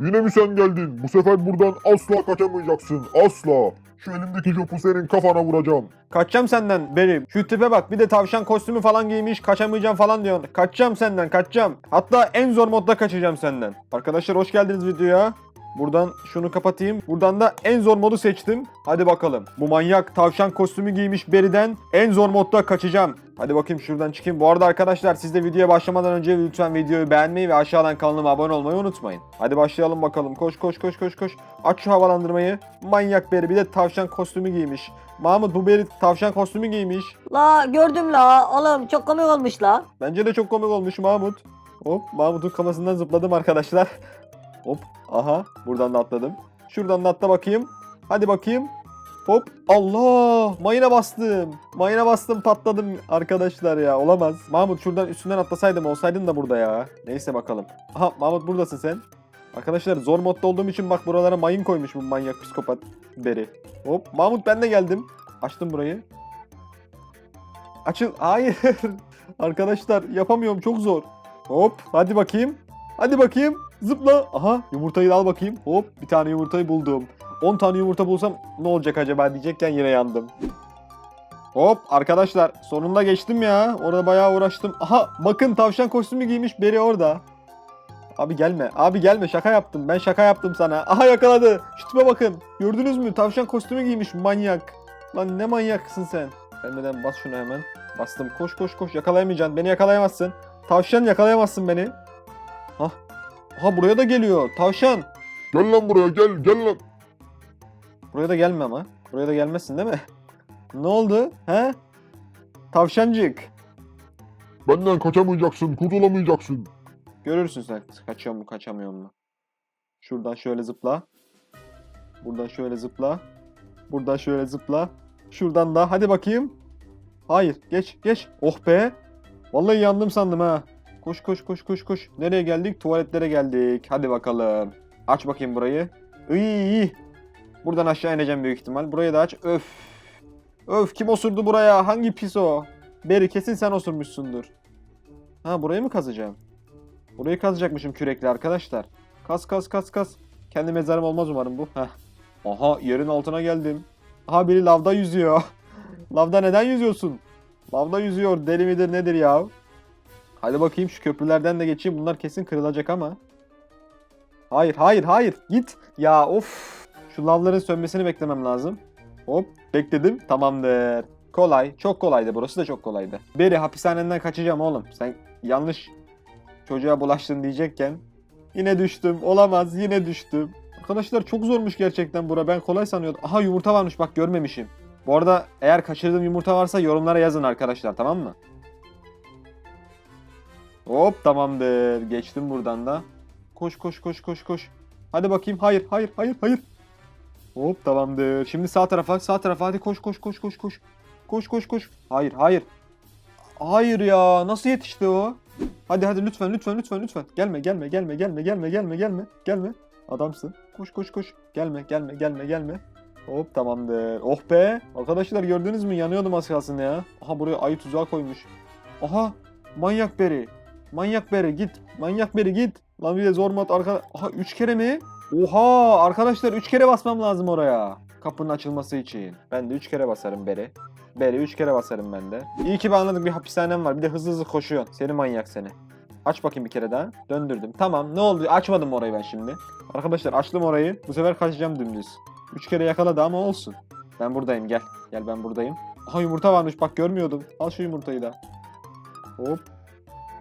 Yine mi sen geldin? Bu sefer buradan asla kaçamayacaksın. Asla. Şu elimdeki jopu senin kafana vuracağım. Kaçacağım senden Beri. Şu tipe bak bir de tavşan kostümü falan giymiş kaçamayacağım falan diyorsun. Kaçacağım senden kaçacağım. Hatta en zor modda kaçacağım senden. Arkadaşlar hoş geldiniz videoya. Buradan şunu kapatayım. Buradan da en zor modu seçtim. Hadi bakalım. Bu manyak tavşan kostümü giymiş Beri'den en zor modda kaçacağım. Hadi bakayım şuradan çıkayım. Bu arada arkadaşlar siz de videoya başlamadan önce lütfen videoyu beğenmeyi ve aşağıdan kanalıma abone olmayı unutmayın. Hadi başlayalım bakalım. Koş koş koş koş koş. Aç şu havalandırmayı. Manyak Beri bir de tavşan kostümü giymiş. Mahmut bu Beri tavşan kostümü giymiş. La gördüm la. Oğlum çok komik olmuş la. Bence de çok komik olmuş Mahmut. Hop Mahmut'un kafasından zıpladım arkadaşlar. Hop aha buradan da atladım. Şuradan da atla bakayım. Hadi bakayım. Hop Allah mayına bastım. Mayına bastım patladım arkadaşlar ya olamaz. Mahmut şuradan üstünden atlasaydım olsaydın da burada ya. Neyse bakalım. Aha Mahmut buradasın sen. Arkadaşlar zor modda olduğum için bak buralara mayın koymuş bu manyak psikopat beri. Hop Mahmut ben de geldim. Açtım burayı. Açıl. Hayır. Arkadaşlar yapamıyorum çok zor. Hop hadi bakayım. Hadi bakayım. Zıpla. Aha yumurtayı da al bakayım. Hop bir tane yumurtayı buldum. 10 tane yumurta bulsam ne olacak acaba diyecekken yine yandım. Hop arkadaşlar sonunda geçtim ya. Orada bayağı uğraştım. Aha bakın tavşan kostümü giymiş biri orada. Abi gelme. Abi gelme şaka yaptım. Ben şaka yaptım sana. Aha yakaladı. Şu tipe bakın. Gördünüz mü? Tavşan kostümü giymiş manyak. Lan ne manyaksın sen. Gelmeden bas şunu hemen. Bastım. Koş koş koş. Yakalayamayacaksın. Beni yakalayamazsın. Tavşan yakalayamazsın beni. Aha buraya da geliyor. Tavşan. Gel lan buraya gel gel lan. Buraya da gelme ama. Buraya da gelmezsin değil mi? Ne oldu? He? Tavşancık. Benden kaçamayacaksın kurtulamayacaksın. Görürsün sen. Kaçıyor mu kaçamıyor mu? Şuradan şöyle zıpla. Buradan şöyle zıpla. Buradan şöyle zıpla. Şuradan da hadi bakayım. Hayır geç geç. Oh be. Vallahi yandım sandım ha. Koş koş koş koş koş. Nereye geldik? Tuvaletlere geldik. Hadi bakalım. Aç bakayım burayı. İyi. Buradan aşağı ineceğim büyük ihtimal. Burayı da aç. Öf. Öf kim osurdu buraya? Hangi pis o? Beri kesin sen osurmuşsundur. Ha burayı mı kazacağım? Burayı kazacakmışım kürekle arkadaşlar. Kas kas kas kas. Kendi mezarım olmaz umarım bu. Heh. Aha yerin altına geldim. Aha biri lavda yüzüyor. lavda neden yüzüyorsun? Lavda yüzüyor. Deli midir nedir ya? Hadi bakayım şu köprülerden de geçeyim. Bunlar kesin kırılacak ama. Hayır hayır hayır. Git. Ya of. Şu lavların sönmesini beklemem lazım. Hop bekledim. Tamamdır. Kolay. Çok kolaydı. Burası da çok kolaydı. Beri hapishaneden kaçacağım oğlum. Sen yanlış çocuğa bulaştın diyecekken yine düştüm. Olamaz yine düştüm. Arkadaşlar çok zormuş gerçekten bura. Ben kolay sanıyordum. Aha yumurta varmış bak görmemişim. Bu arada eğer kaçırdığım yumurta varsa yorumlara yazın arkadaşlar tamam mı? Hop tamamdır. Geçtim buradan da. Koş koş koş koş koş. Hadi bakayım. Hayır hayır hayır hayır. Hop tamamdır. Şimdi sağ tarafa sağ tarafa hadi koş koş koş koş koş. Koş koş koş. Hayır hayır. Hayır ya nasıl yetişti o? Hadi hadi lütfen lütfen lütfen lütfen. Gelme gelme gelme gelme gelme gelme gelme gelme. Adamsın. Koş koş koş. Gelme gelme gelme gelme. Hop tamamdır. Oh be. Arkadaşlar gördünüz mü? Yanıyordum az kalsın ya. Aha buraya ayı tuzağı koymuş. Aha manyak beri. Manyak beri git. Manyak beri git. Lan bir de zor mod arka... Aha 3 kere mi? Oha arkadaşlar 3 kere basmam lazım oraya. Kapının açılması için. Ben de 3 kere basarım beri. Beri 3 kere basarım ben de. İyi ki ben anladık bir hapishanem var. Bir de hızlı hızlı koşuyorsun. Seni manyak seni. Aç bakayım bir kere daha. Döndürdüm. Tamam ne oldu? Açmadım orayı ben şimdi. Arkadaşlar açtım orayı. Bu sefer kaçacağım dümdüz. 3 kere yakaladı ama olsun. Ben buradayım gel. Gel ben buradayım. Aha yumurta varmış bak görmüyordum. Al şu yumurtayı da. Hop.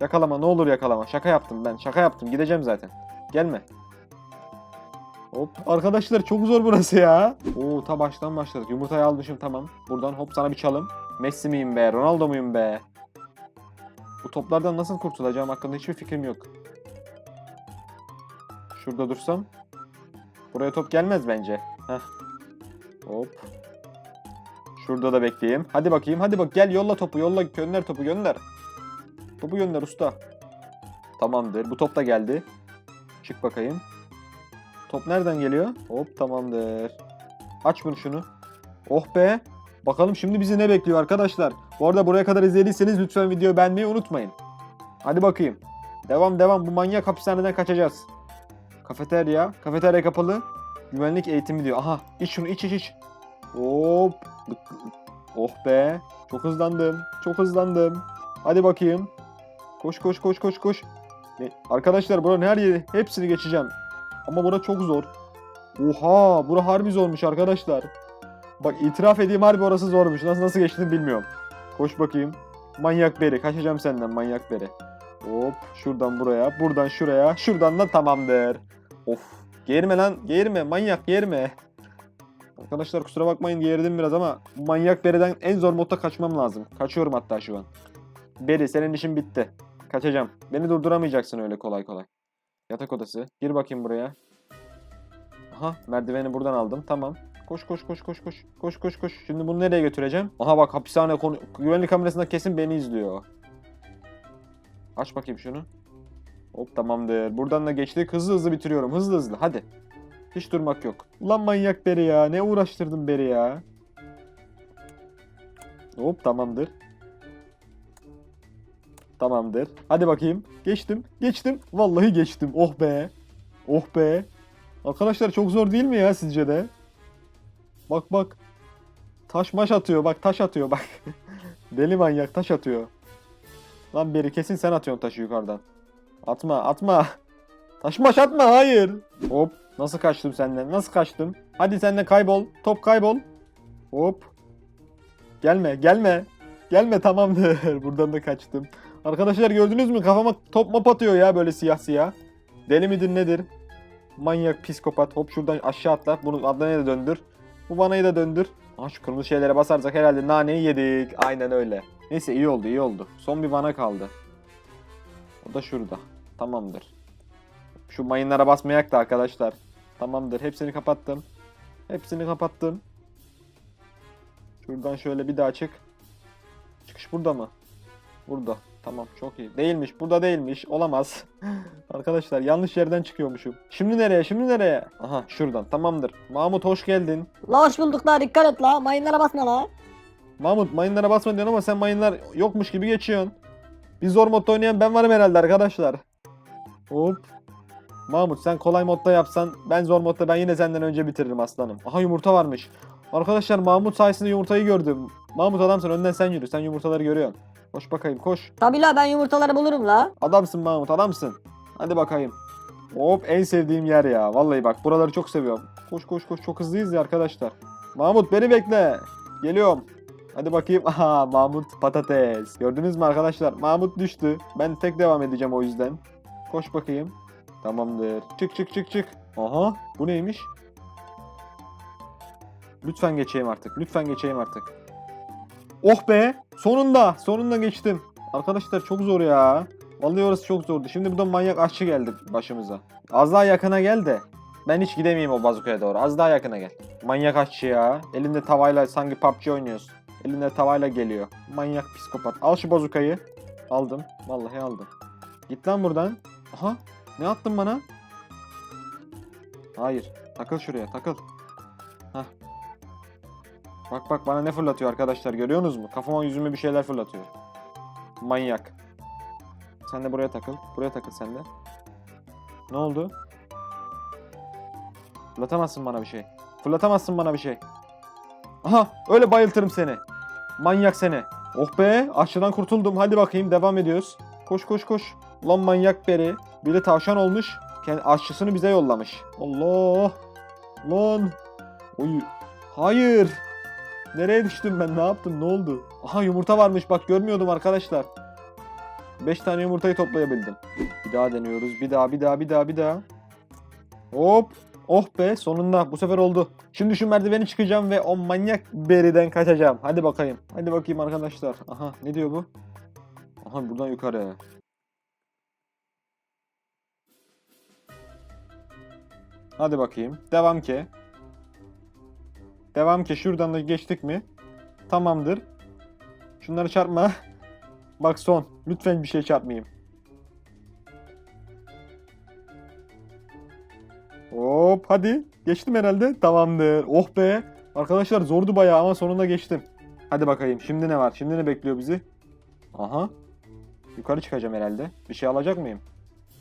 Yakalama ne olur yakalama. Şaka yaptım ben. Şaka yaptım. Gideceğim zaten. Gelme. Hop. Arkadaşlar çok zor burası ya. Oo ta baştan başladık. Yumurtayı almışım tamam. Buradan hop sana bir çalım. Messi miyim be? Ronaldo muyum be? Bu toplardan nasıl kurtulacağım hakkında hiçbir fikrim yok. Şurada dursam. Buraya top gelmez bence. Heh. Hop. Şurada da bekleyeyim. Hadi bakayım. Hadi bak gel yolla topu. Yolla gönder topu gönder. Topu gönder usta. Tamamdır. Bu top da geldi. Çık bakayım. Top nereden geliyor? Hop tamamdır. Aç bunu şunu. Oh be. Bakalım şimdi bizi ne bekliyor arkadaşlar. Bu arada buraya kadar izlediyseniz lütfen videoyu beğenmeyi unutmayın. Hadi bakayım. Devam devam. Bu manyak hapishaneden kaçacağız. Kafeterya. Kafeterya kapalı. Güvenlik eğitimi diyor. Aha iç şunu iç iç iç. Hop. Oh be. Çok hızlandım. Çok hızlandım. Hadi bakayım. Koş koş koş koş koş. Ne- Arkadaşlar buranın her yeri hepsini geçeceğim. Ama bura çok zor. Oha bura harbi zormuş arkadaşlar. Bak itiraf edeyim harbi orası zormuş. Nasıl nasıl geçtiğini bilmiyorum. Koş bakayım. Manyak beri. Kaçacağım senden manyak beri. Hop şuradan buraya. Buradan şuraya. Şuradan da tamamdır. Of. Geğirme lan. Geğirme. Manyak geğirme. Arkadaşlar kusura bakmayın geğirdim biraz ama manyak beriden en zor modda kaçmam lazım. Kaçıyorum hatta şu an. Beri senin işin bitti. Kaçacağım. Beni durduramayacaksın öyle kolay kolay. Yatak odası. Gir bakayım buraya. Aha merdiveni buradan aldım. Tamam. Koş koş koş koş koş. Koş koş koş. Şimdi bunu nereye götüreceğim? Aha bak hapishane konu güvenlik kamerasında kesin beni izliyor. Aç bakayım şunu. Hop tamamdır. Buradan da geçtik. Hızlı hızlı bitiriyorum. Hızlı hızlı. Hadi. Hiç durmak yok. Ulan manyak beri ya. Ne uğraştırdın beri ya. Hop tamamdır. Tamamdır. Hadi bakayım. Geçtim. Geçtim. Vallahi geçtim. Oh be. Oh be. Arkadaşlar çok zor değil mi ya sizce de? Bak bak. Taş maş atıyor. Bak taş atıyor bak. Deli manyak taş atıyor. Lan beri kesin sen atıyorsun taşı yukarıdan. Atma atma. Taş maş atma hayır. Hop. Nasıl kaçtım senden? Nasıl kaçtım? Hadi sen de kaybol. Top kaybol. Hop. Gelme gelme. Gelme tamamdır. Buradan da kaçtım. Arkadaşlar gördünüz mü? Kafama top mop atıyor ya böyle siyah siyah. Deli midir nedir? Manyak psikopat. Hop şuradan aşağı atla. Bunu Adnan'a da döndür. Bu vanayı da döndür. Aa, şu kırmızı şeylere basarsak herhalde naneyi yedik. Aynen öyle. Neyse iyi oldu iyi oldu. Son bir vana kaldı. O da şurada. Tamamdır. Şu mayınlara basmayak da arkadaşlar. Tamamdır. Hepsini kapattım. Hepsini kapattım. Şuradan şöyle bir daha çık. Çıkış burada mı? Burada. Tamam çok iyi. Değilmiş. Burada değilmiş. Olamaz. Arkadaşlar yanlış yerden çıkıyormuşum. Şimdi nereye? Şimdi nereye? Aha şuradan. Tamamdır. Mahmut hoş geldin. La hoş bulduk la dikkat et la mayınlara basma la. Mahmut mayınlara basma diyorsun ama sen mayınlar yokmuş gibi geçiyorsun. Bir zor modda oynayan ben varım herhalde arkadaşlar. Hop. Mahmut sen kolay modda yapsan ben zor modda ben yine senden önce bitiririm aslanım. Aha yumurta varmış. Arkadaşlar Mahmut sayesinde yumurtayı gördüm. Mahmut adamsın önden sen yürü. Sen yumurtaları görüyorsun. Koş bakayım koş. Tabi la ben yumurtaları bulurum la. Adamsın Mahmut adamsın. Hadi bakayım. Hop en sevdiğim yer ya. Vallahi bak buraları çok seviyorum. Koş koş koş çok hızlıyız ya arkadaşlar. Mahmut beni bekle. Geliyorum. Hadi bakayım. Aha Mahmut patates. Gördünüz mü arkadaşlar? Mahmut düştü. Ben tek devam edeceğim o yüzden. Koş bakayım. Tamamdır. Çık çık çık çık. Aha bu neymiş? Lütfen geçeyim artık. Lütfen geçeyim artık. Oh be! Sonunda! Sonunda geçtim. Arkadaşlar çok zor ya. Vallahi orası çok zordu. Şimdi burada manyak aşçı geldi başımıza. Az daha yakına gel de. Ben hiç gidemeyeyim o bazukaya doğru. Az daha yakına gel. Manyak aşçı ya. Elinde tavayla sanki PUBG oynuyorsun. Elinde tavayla geliyor. Manyak psikopat. Al şu bazukayı. Aldım. Vallahi aldım. Git lan buradan. Aha. Ne attın bana? Hayır. Takıl şuraya takıl. Bak bak bana ne fırlatıyor arkadaşlar görüyorsunuz mu? Kafama yüzüme bir şeyler fırlatıyor. Manyak. Sen de buraya takıl. Buraya takıl sen de. Ne oldu? Fırlatamazsın bana bir şey. Fırlatamazsın bana bir şey. Aha öyle bayıltırım seni. Manyak seni. Oh be aşçıdan kurtuldum. Hadi bakayım devam ediyoruz. Koş koş koş. Lan manyak beri. Biri tavşan olmuş. Kendi aşçısını bize yollamış. Allah. Lan. Oy. Hayır. Nereye düştüm ben? Ne yaptım? Ne oldu? Aha yumurta varmış. Bak görmüyordum arkadaşlar. 5 tane yumurtayı toplayabildim. Bir daha deniyoruz. Bir daha, bir daha, bir daha, bir daha. Hop. Oh be sonunda bu sefer oldu. Şimdi şu merdiveni çıkacağım ve o manyak beriden kaçacağım. Hadi bakayım. Hadi bakayım arkadaşlar. Aha ne diyor bu? Aha buradan yukarı. Hadi bakayım. Devam ki. Devam ki. Şuradan da geçtik mi? Tamamdır. Şunları çarpma. Bak son. Lütfen bir şey çarpmayayım. Hop hadi. Geçtim herhalde. Tamamdır. Oh be. Arkadaşlar zordu bayağı ama sonunda geçtim. Hadi bakayım. Şimdi ne var? Şimdi ne bekliyor bizi? Aha. Yukarı çıkacağım herhalde. Bir şey alacak mıyım?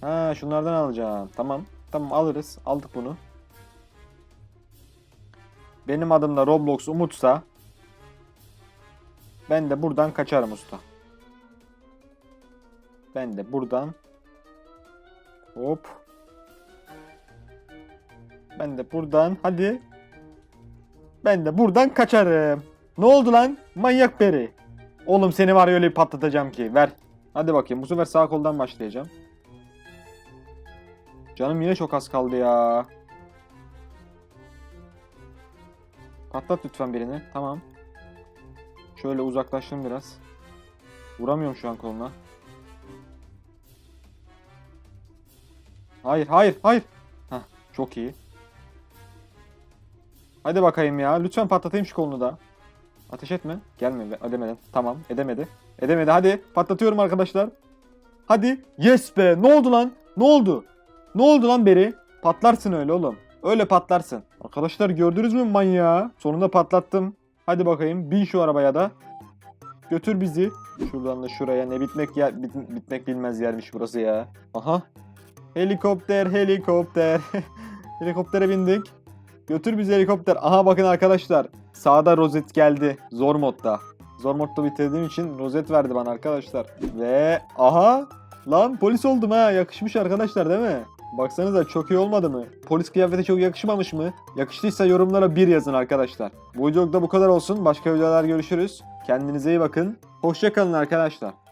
Ha şunlardan alacağım. Tamam. Tamam alırız. Aldık bunu. Benim adım da Roblox Umut'sa ben de buradan kaçarım usta. Ben de buradan hop ben de buradan hadi ben de buradan kaçarım. Ne oldu lan? Manyak peri. Oğlum seni var ya öyle bir patlatacağım ki. Ver. Hadi bakayım. Bu sefer sağ koldan başlayacağım. Canım yine çok az kaldı ya. Patlat lütfen birini. Tamam. Şöyle uzaklaştım biraz. Vuramıyorum şu an koluna. Hayır, hayır, hayır. Heh, çok iyi. Hadi bakayım ya. Lütfen patlatayım şu kolunu da. Ateş etme. Gelme. Edemeden. Tamam. Edemedi. Edemedi. Hadi. Patlatıyorum arkadaşlar. Hadi. Yes be. Ne oldu lan? Ne oldu? Ne oldu lan Beri? Patlarsın öyle oğlum. Öyle patlarsın. Arkadaşlar gördünüz mü manyağı? Sonunda patlattım. Hadi bakayım. Bin şu arabaya da. Götür bizi. Şuradan da şuraya. Ne bitmek yer, bit- bitmek bilmez yermiş burası ya. Aha. Helikopter, helikopter. Helikoptere bindik. Götür bizi helikopter. Aha bakın arkadaşlar. Sağda rozet geldi. Zor modda. Zor modda bitirdiğim için rozet verdi bana arkadaşlar. Ve aha lan polis oldum ha. Yakışmış arkadaşlar değil mi? Baksanıza çok iyi olmadı mı? Polis kıyafeti çok yakışmamış mı? Yakıştıysa yorumlara bir yazın arkadaşlar. Bu videoda bu kadar olsun. Başka videolar görüşürüz. Kendinize iyi bakın. Hoşçakalın arkadaşlar.